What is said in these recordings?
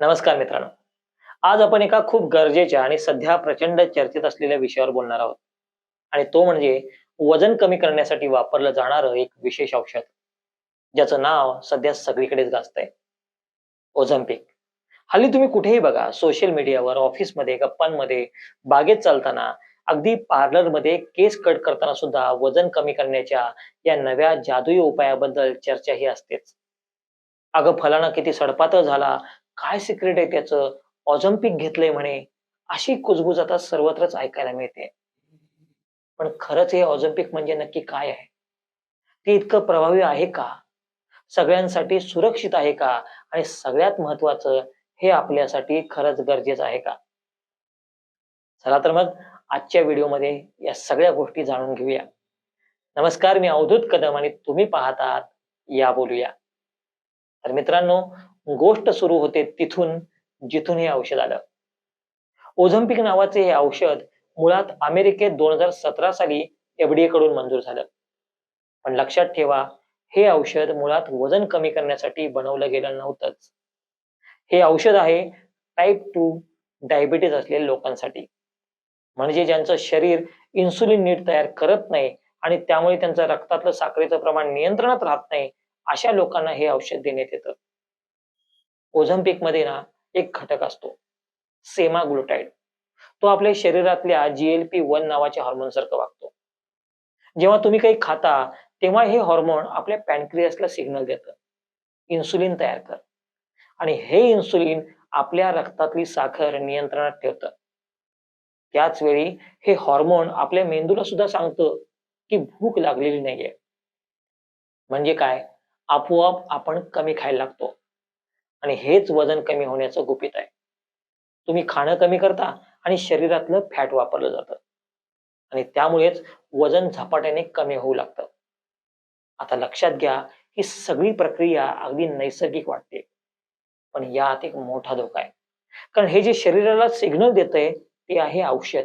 नमस्कार मित्रांनो. आज आपण एका खूप गरजेच्या आणि सध्या प्रचंड चर्चेत असलेल्या विषयावर बोलणार आहोत. आणि तो म्हणजे वजन कमी करण्यासाठी वापरलं जाणारं एक विशेष औषध. ज्याचं नाव सध्या सगळीकडेच गाजतंय. ओझम्पिक हल्ली तुम्ही कुठेही बघा सोशल मीडियावर ऑफिसमध्ये गप्पांमध्ये बागेत चालताना अगदी पार्लरमध्ये केस कट करताना सुद्धा वजन कमी करण्याच्या या नव्या जादुई उपायाबद्दल चर्चा ही असतेच. अगं फलाना किती सडपातळ झाला काय सिक्रेट आहे त्याचं? ऑझम्पिक घेतलंय म्हणे. अशी कुजबुज आता सर्वत्रच ऐकायला मिळते. पण खरंच हे ऑझम्पिक म्हणजे नक्की काय आहे? ते इतकं प्रभावी आहे का? सगळ्यांसाठी सुरक्षित आहे का? आणि सगळ्यात महत्वाचं हे आपल्यासाठी खरंच गरजेचं आहे का? चला तर मग आजच्या व्हिडिओमध्ये या सगळ्या गोष्टी जाणून घेऊया. नमस्कार मी अवधूत कदम आणि तुम्ही पाहतात या बोलूया. तर मित्रांनो गोष्ट सुरू होते तिथून जिथून हे औषध आलं. ओझम्पिक नावाचे हे औषध मुळात अमेरिकेत दोन हजार सतरा साली एफडीए कडून मंजूर झालं. पण लक्षात ठेवा हे औषध मुळात वजन कमी करण्यासाठी बनवलं गेलं नव्हतंच. हे औषध आहे टाईप टू डायबिटीज असलेल्या लोकांसाठी. म्हणजे ज्यांचं शरीर इन्सुलिन नीट तयार करत नाही आणि त्यामुळे त्यांचं रक्तातलं साखरेचं प्रमाण नियंत्रणात राहत नाही अशा लोकांना हे औषध देण्यात येतं. ओझम्पिकमध्ये ना एक घटक असतो. सेमाग्लुटाईड. तो आपल्या शरीरातल्या जीएलपी वन नावाच्या हॉर्मोन सारखं वागतो. जेव्हा तुम्ही काही खाता तेव्हा हे हॉर्मोन आपल्या पॅनक्रियासला सिग्नल देतं. इन्सुलिन तयार कर. आणि हे इन्सुलिन आपल्या रक्तातली साखर नियंत्रणात ठेवतं. त्याच वेळी हे हॉर्मोन आपल्या मेंदूला सुद्धा सांगतं की भूक लागलेली नाहीये. म्हणजे काय? आपोआप आपण कमी खायला लागतो. आणि हेच वजन कमी होण्याचं गुपित आहे. तुम्ही खाणं कमी करता आणि शरीरातलं फॅट वापरलं जातं. आणि त्यामुळेच वजन झपाट्याने कमी होऊ लागतं. आता लक्षात घ्या ही सगळी प्रक्रिया अगदी नैसर्गिक वाटते. पण यात एक मोठा धोका आहे. कारण हे जे शरीराला सिग्नल देतंय ते आहे औषध.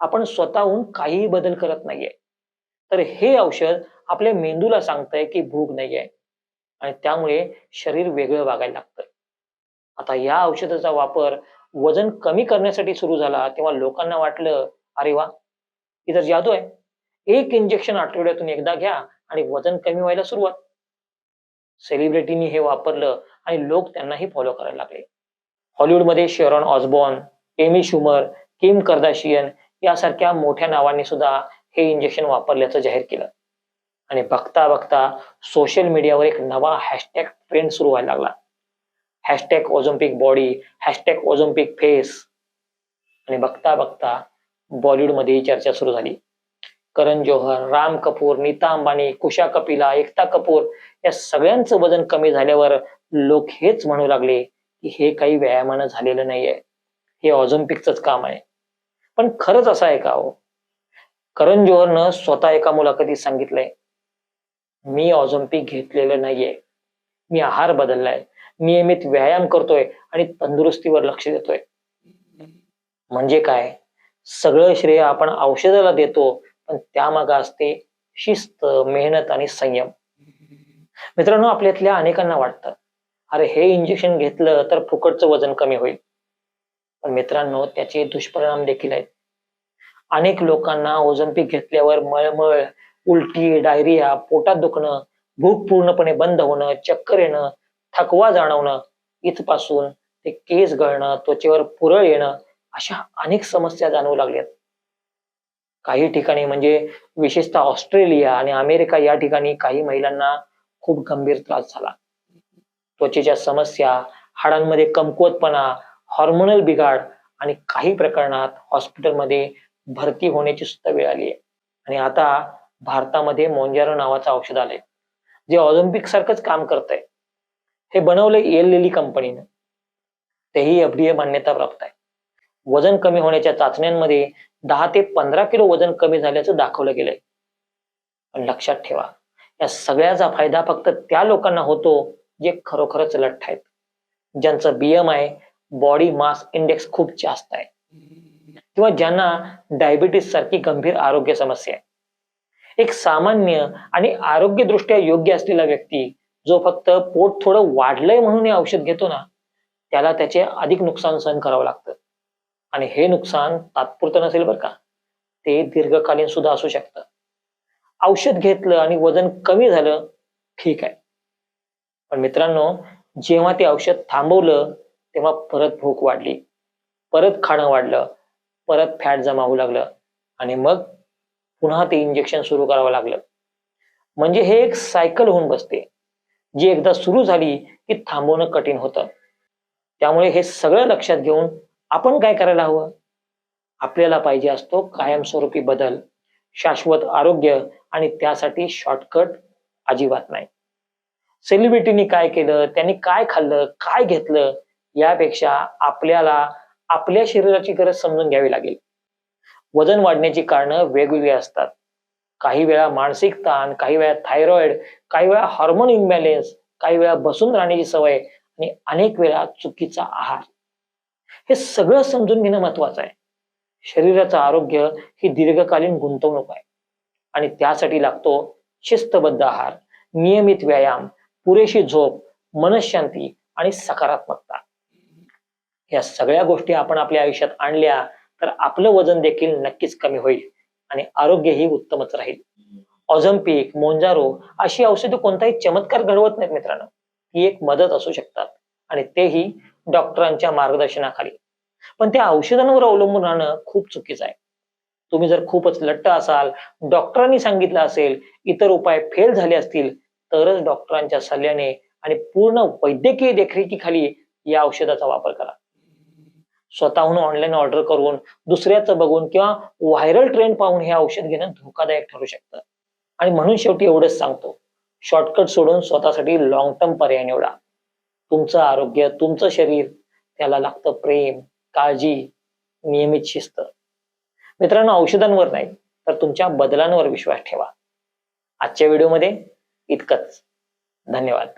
आपण स्वतःहून काहीही बदल करत नाहीये. तर हे औषध आपल्या मेंदूला सांगतंय की भूक नाहीये. आणि त्यामुळे शरीर वेगळं वागायला लागतं आता या औषधाचा वापर वजन कमी करण्यासाठी सुरू झाला तेव्हा लोकांना वाटलं अरे वा ही तर जादू आहे. एक इंजेक्शन आठवड्यातून एकदा घ्या आणि वजन कमी व्हायला सुरुवात. सेलिब्रिटीनी हे वापरलं आणि लोक त्यांनाही फॉलो करायला लागले. हॉलिवूडमध्ये Sharon Osbourne Amy Schumer Kim Kardashian यासारख्या मोठ्या नावांनी सुद्धा हे इंजेक्शन वापरल्याचं जाहीर केलं. आणि बघता बघता सोशल मीडियावर एक नवा हॅशटॅग ट्रेंड सुरू व्हायला लागला. Hashtag Olympic body hashtag Olympic face आणि बघता बघता बॉलिवूडमध्येही चर्चा सुरू झाली. करण जोहर राम कपूर नीता अंबानी कुशा कपिला एकता कपूर या सगळ्यांचं वजन कमी झाल्यावर लोक हेच म्हणू लागले की हे काही व्यायामानं झालेलं नाहीये. हे ऑझम्पिकच काम आहे. पण खरंच असं आहे का हो? करण जोहरनं स्वतः एका मुलाखतीत सांगितलंय. मी ऑझम्पिक घेतलेलं नाहीये. मी आहार बदललाय. नियमित व्यायाम करतोय आणि तंदुरुस्तीवर लक्ष देतोय. म्हणजे काय? सगळं श्रेय आपण औषधाला देतो पण त्यामागे असते शिस्त मेहनत आणि संयम. मित्रांनो आपल्यातल्या अनेकांना वाटतं अरे हे इंजेक्शन घेतलं तर फुकटचं वजन कमी होईल. पण मित्रांनो त्याचे दुष्परिणाम देखील आहेत. अनेक लोकांना ओझम्पिक घेतल्यावर मळमळ उलटी डायरिया पोटात दुखणं भूक पूर्णपणे बंद होणं चक्कर येणं थकवा जाणवणं इथपासून ते केस गळणं त्वचेवर पुरळ येणं अशा अनेक समस्या जाणवू लागल्यात. काही ठिकाणी म्हणजे विशेषतः ऑस्ट्रेलिया आणि अमेरिका या ठिकाणी काही महिलांना खूप गंभीर त्रास झाला. त्वचेच्या समस्या हाडांमध्ये कमकुवतपणा हॉर्मोनल बिघाड आणि काही प्रकरणात हॉस्पिटलमध्ये भरती होण्याची सुद्धा वेळ आली आहे. आणि आता भारतामध्ये मोंजारो नावाचं औषध आलंय जे ऑलिम्पिक सारखंच काम करत हे बनवलंय एल लिली कंपनीनं. तेही एफडीए मान्यता प्राप्त आहे. वजन कमी होण्याच्या चाचण्यांमध्ये दहा ते पंधरा किलो वजन कमी झाल्याचं दाखवलं गेलंय. पण लक्षात ठेवा या सगळ्याचा फायदा फक्त त्या लोकांना होतो जे खरोखरच लठ्ठ आहेत. ज्यांचं बीएम आहे बॉडी मास इंडेक्स खूप जास्त आहे. किंवा ज्यांना डायबिटीस सारखी गंभीर आरोग्य समस्या आहे. एक सामान्य आणि आरोग्यदृष्ट्या योग्य असलेला व्यक्ती जो फक्त पोट थोडं वाढलंय म्हणून हे औषध घेतो ना त्याला त्याचे अधिक नुकसान सहन करावं लागतं. आणि हे नुकसान तात्पुरतं नसेल बरं का ते दीर्घकालीन सुद्धा असू शकतं. औषध घेतलं आणि वजन कमी झालं ठीक आहे. पण मित्रांनो जेव्हा ते औषध थांबवलं तेव्हा परत भूक वाढली. परत खाणं वाढलं परत फॅट जमा होऊ लागलं. आणि मग पुन्हा ते इंजेक्शन सुरू करावं लागलं. म्हणजे हे एक सायकल होऊन बसते. जी एकदा सुरू झाली की थांबवणं कठीण होतं. त्यामुळे हे सगळं लक्षात घेऊन आपण काय करायला हवं? आपल्याला पाहिजे असतो कायमस्वरूपी बदल शाश्वत आरोग्य आणि त्यासाठी शॉर्टकट अजिबात नाही. सेलिब्रिटीनी काय केलं त्यांनी काय खाल्लं काय घेतलं यापेक्षा आपल्याला आपल्या शरीराची गरज समजून घ्यावी लागेल. वजन वाढण्याची कारणं वेगवेगळी असतात. काही वेळा मानसिक ताण काही वेळा थायरॉइड काही वेळा हार्मोन इम्बॅलेन्स काही वेळा बसून राहण्याची सवय आणि अनेक वेळा चुकीचा आहार. हे सगळं समजून घेणं महत्वाचं आहे. शरीराचं आरोग्य ही दीर्घकालीन गुंतवणूक आहे आणि त्यासाठी लागतो शिस्तबद्ध आहार नियमित व्यायाम पुरेशी झोप मनशांती आणि सकारात्मकता. या सगळ्या गोष्टी आपण आपल्या आयुष्यात आणल्या तर आपलं वजन देखील नक्कीच कमी होईल आणि आरोग्यही उत्तमच राहील. ऑझम्पिक मोंजारो अशी औषधं कोणताही चमत्कार घडवत नाहीत मित्रांनो. ही एक मदत असू शकतात आणि तेही डॉक्टरांच्या मार्गदर्शनाखाली. पण त्या औषधांवर अवलंबून राहणं खूप चुकीचं आहे. तुम्ही जर खूपच लट्ट असाल डॉक्टरांनी सांगितलं असेल इतर उपाय फेल झाले असतील तरच डॉक्टरांच्या सल्ल्याने आणि पूर्ण वैद्यकीय देखरेखीखाली या औषधाचा वापर करा. स्वतःहून ऑनलाईन ऑर्डर करून दुसऱ्याचं बघून किंवा व्हायरल ट्रेंड पाहून हे औषध घेणं धोकादायक ठरू शकतं. आणि म्हणून शेवटी एवढंच सांगतो शॉर्टकट सोडून स्वतःसाठी लॉंग टर्म पर्याय निवडा. तुमचं आरोग्य तुमचं शरीर त्याला लागतं प्रेम काळजी नियमित शिस्त. मित्रांनो औषधांवर नाही तर तुमच्या बदलांवर विश्वास ठेवा. आजच्या व्हिडिओमध्ये इतकंच. धन्यवाद.